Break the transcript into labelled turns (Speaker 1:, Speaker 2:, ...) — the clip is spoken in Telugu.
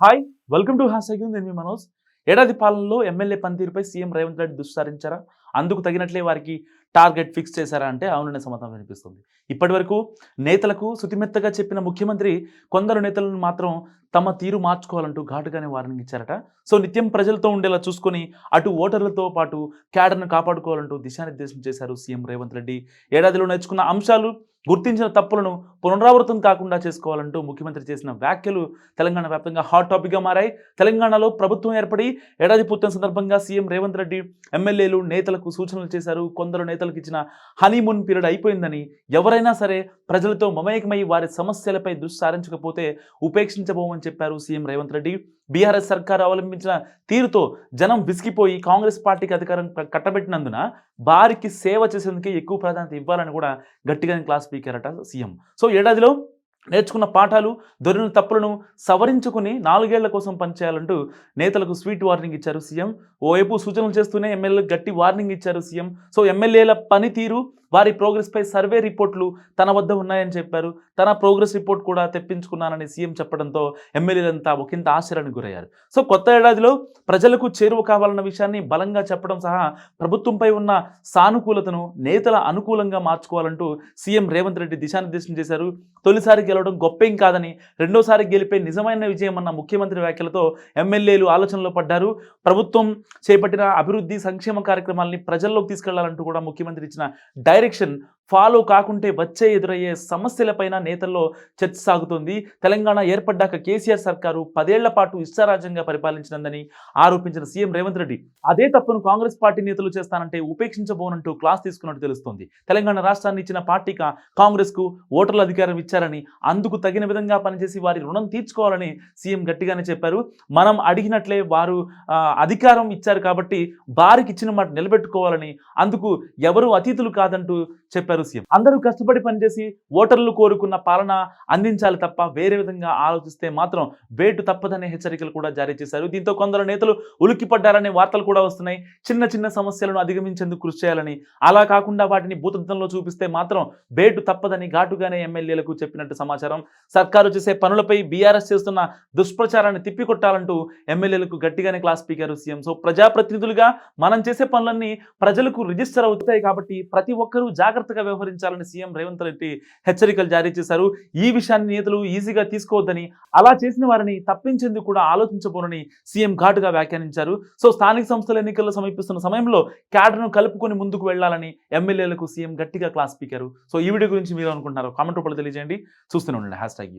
Speaker 1: హాయ్ వెల్కమ్ టు హ్యాష్ నేను మీ మనోజ్. ఏడాది పాలనలో ఎమ్మెల్యే పనితీరుపై సీఎం రేవంత్ రెడ్డి దుస్సారించారా? అందుకు తగినట్లే వారికి టార్గెట్ ఫిక్స్ చేశారా అంటే అవుననే సమాధానం వినిపిస్తుంది. ఇప్పటి వరకు నేతలకు శుతిమెత్తగా చెప్పిన ముఖ్యమంత్రి కొందరు నేతలను మాత్రం తమ తీరు మార్చుకోవాలంటూ ఘాటుగానే వార్నింగ్ ఇచ్చారట. సో నిత్యం ప్రజలతో ఉండేలా చూసుకొని అటు ఓటర్లతో పాటు క్యాడర్ను కాపాడుకోవాలంటూ దిశానిర్దేశం చేశారు సీఎం రేవంత్ రెడ్డి. ఏడాదిలో నేర్చుకున్న అంశాలు గుర్తించిన తప్పులను పునరావృతం కాకుండా చేసుకోవాలంటూ ముఖ్యమంత్రి చేసిన వ్యాఖ్యలు తెలంగాణ వ్యాప్తంగా హాట్ టాపిక్గా మారాయి. తెలంగాణలో ప్రభుత్వం ఏర్పడి ఏడాది పూర్తయిన సందర్భంగా సీఎం రేవంత్ రెడ్డి ఎమ్మెల్యేలు నేతలకు సూచనలు చేశారు. కొందరు నేతలకు ఇచ్చిన హనీమూన్ పీరియడ్ అయిపోయిందని ఎవరైనా సరే ప్రజలతో మమేకమై వారి సమస్యలపై దృష్టి సారించకపోతే ఉపేక్షించబోమని చెప్పారు సీఎం రేవంత్ రెడ్డి. బీఆర్ఎస్ సర్కారు అవలంబించిన తీరుతో జనం విసిగిపోయి కాంగ్రెస్ పార్టీకి అధికారం కట్టబెట్టినందున వారికి సేవ చేసేందుకే ఎక్కువ ప్రాధాన్యత ఇవ్వాలని కూడా గట్టిగా క్లాస్ స్పీకర్ అట సీఎం. సో ఏడాదిలో నేర్చుకున్న పాఠాలు దొరిన తప్పులను సవరించుకుని నాలుగేళ్ళ కోసం పనిచేయాలంటూ నేతలకు స్వీట్ వార్నింగ్ ఇచ్చారు సీఎం. ఓవైపు సూచనలు చేస్తూనే ఎమ్మెల్యేలకు గట్టి వార్నింగ్ ఇచ్చారు సీఎం. సో ఎమ్మెల్యేల పనితీరు వారి ప్రోగ్రెస్పై సర్వే రిపోర్ట్లు తన వద్ద ఉన్నాయని చెప్పారు. తన ప్రోగ్రెస్ రిపోర్ట్ కూడా తెప్పించుకున్నానని సీఎం చెప్పడంతో ఎమ్మెల్యేలంతా ఒకంత ఆశ్చర్యానికి గురయ్యారు. సో కొత్త ఏడాదిలో ప్రజలకు చేరువ కావాలన్న విషయాన్ని బలంగా చెప్పడం సహా ప్రభుత్వంపై ఉన్న సానుకూలతను నేతల అనుకూలంగా మార్చుకోవాలంటూ సీఎం రేవంత్ రెడ్డి దిశానిర్దేశం చేశారు. తొలిసారి గెలవడం గొప్పేం కాదని రెండోసారి గెలిపే నిజమైన విజయం అన్న ముఖ్యమంత్రి వ్యాఖ్యలతో ఎమ్మెల్యేలు ఆలోచనలో పడ్డారు. ప్రభుత్వం చేపట్టిన అభివృద్ధి సంక్షేమ కార్యక్రమాలని ప్రజల్లోకి తీసుకెళ్ళాలంటూ కూడా ముఖ్యమంత్రి ఇచ్చిన direction ఫాలో కాకుంటే వచ్చే ఎదురయ్యే సమస్యలపైన నేతల్లో చర్చ సాగుతోంది. తెలంగాణ ఏర్పడ్డాక కేసీఆర్ సర్కారు పదేళ్ళ పాటు ఇష్టారాజ్యంగా పరిపాలించినందని ఆరోపించిన సీఎం రేవంత్ రెడ్డి అదే తప్పును కాంగ్రెస్ పార్టీ నేతలు చేస్తానంటే ఉపేక్షించబోనంటూ క్లాస్ తీసుకున్నట్టు తెలుస్తోంది. తెలంగాణ రాష్ట్రాన్ని ఇచ్చిన పార్టీగా కాంగ్రెస్కు ఓటర్ల అధికారం ఇచ్చారని అందుకు తగిన విధంగా పనిచేసి వారి రుణం తీర్చుకోవాలని సీఎం గట్టిగానే చెప్పారు. మనం అడిగినట్లే వారు అధికారం ఇచ్చారు కాబట్టి వారికి ఇచ్చిన మాట నిలబెట్టుకోవాలని అందుకు ఎవరు అతిథులు కాదంటూ చెప్పారు. సీఎం. అందరూ కష్టపడి పనిచేసి ఓటర్లు కోరుకున్న పాలన అందించాలి తప్ప వేరే విధంగా ఆలోచిస్తే మాత్రం వేటు తప్పదనే హెచ్చరికలు కూడా జారీ చేశారు. దీంతో కొందరు నేతలు ఉలిక్కిపడ్డారనే వార్తలు కూడా వస్తున్నాయి. చిన్న చిన్న సమస్యలను అధిగమించేందుకు కృషి చేయాలని అలా కాకుండా వాటిని భూతద్దంలో చూపిస్తే మాత్రం వేటు తప్పదని ఘాటుగానే ఎమ్మెల్యేలకు చెప్పినట్టు సమాచారం. సర్కారు చేసే పనులపై బీఆర్ఎస్ చేస్తున్న దుష్ప్రచారాన్ని తిప్పికొట్టాలంటూ ఎమ్మెల్యేలకు గట్టిగానే క్లాస్ పీకారు సీఎం. సో ప్రజాప్రతినిధులుగా మనం చేసే పనులన్నీ ప్రజలకు రిజిస్టర్ అవుతాయి కాబట్టి ప్రతి ఒక్కరూ జాగ్రత్తగా వ్యవహరించాలని సీఎం రేవంత్ రెడ్డి హెచ్చరికలు జారీ చేశారు. ఈ విషయాన్ని నేతలు ఈజీగా తీసుకోవద్దని అలా చేసిన వారిని తప్పించేందుకు కూడా ఆలోచించబోనని సీఎం ఘాటుగా వ్యాఖ్యానించారు. సో స్థానిక సంస్థల ఎన్నికల్లో సమీపిస్తున్న సమయంలో క్యాడర్ను కలుపుకొని ముందుకు వెళ్ళాలని ఎమ్మెల్యేలకు సీఎం గట్టిగా క్లాస్ పీకారు. సో ఈ వీడియో గురించి మీరు అనుకుంటున్నారు కామెంట్ రూపంలో తెలియజేయండి. చూస్తూనే ఉండండి. Hash tag